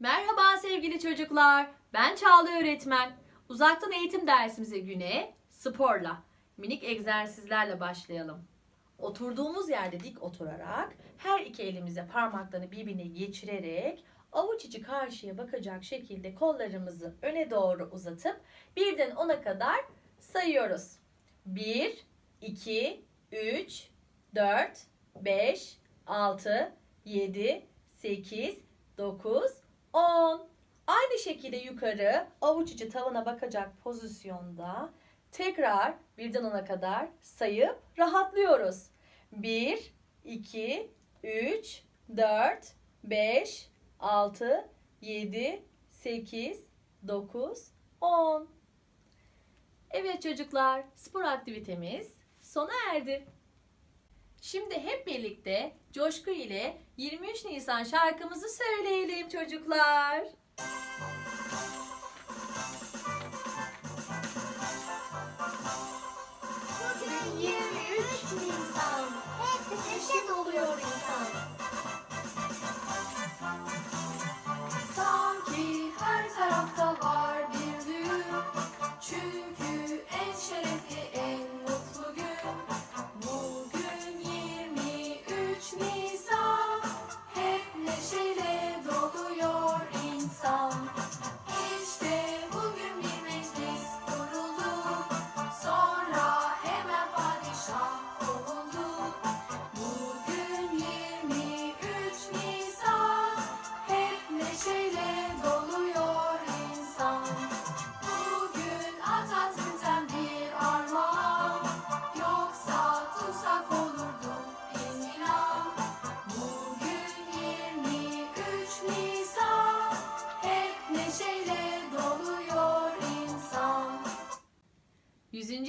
Merhaba sevgili çocuklar. Ben Çağla öğretmen. Uzaktan eğitim dersimize güne sporla, minik egzersizlerle başlayalım. Oturduğumuz yerde dik oturarak her iki elimize parmaklarını birbirine geçirerek avuç içi karşıya bakacak şekilde kollarımızı öne doğru uzatıp birden ona kadar sayıyoruz. 1, 2, 3, 4, 5, 6, 7, 8, 9, 10. Aynı şekilde yukarı avuç içi tavana bakacak pozisyonda tekrar birden ona kadar sayıp rahatlıyoruz. 1, 2, 3, 4, 5, 6, 7, 8, 9, 10. Evet çocuklar, spor aktivitemiz sona erdi. Şimdi hep birlikte coşku ile 23 Nisan şarkımızı söyleyelim çocuklar. Bugün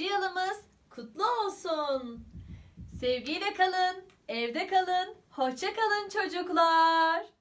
yılımız kutlu olsun. Sevgiyle kalın, evde kalın, hoşça kalın çocuklar.